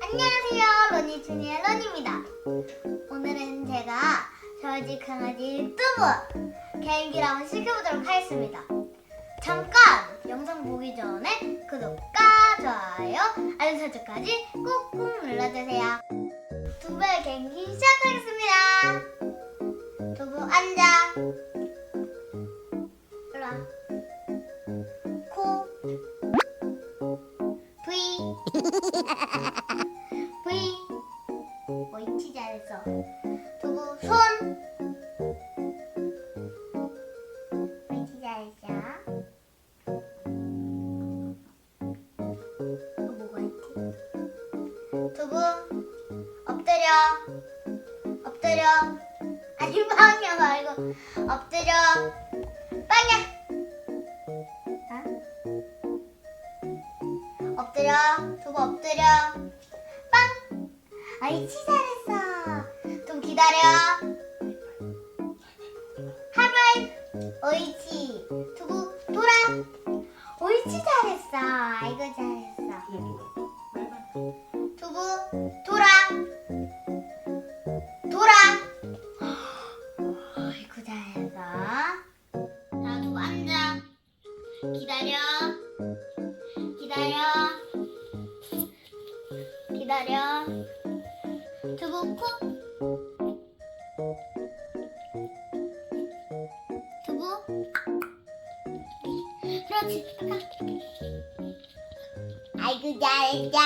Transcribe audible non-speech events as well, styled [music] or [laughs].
안녕하세요. 로니 주니의 로니입니다. 오늘은 제가 저희 집 강아지 뚜부 개인기를 시켜보도록 하겠습니다. 잠깐 영상 보기 전에 구독과 좋아요, 알림 설정까지 꾹꾹 눌러주세요. 두부의 개인기 시작하겠습니다. 두부 앉아. 일로 와. 코. V. [laughs] 옳지 잘했어. 두부 손. 옳지 잘했어. 또 뭐가 있지? 두부 엎드려. 엎드려. 아니 빵야 말고 엎드려. 빵야. 어? 엎드려. 두부 엎드려. 빵. 아이치 잘했어. 좀 기다려. 하이파이브. 옳지. 두부 돌아. 옳지 잘했어. 아이고 잘했어. 두부 돌아. 돌아. 아이고 잘했어. 자 두부 앉아. 기다려. 기다려. 기다려. 두부 코. 두부. 그렇지. 아이고 잘했다.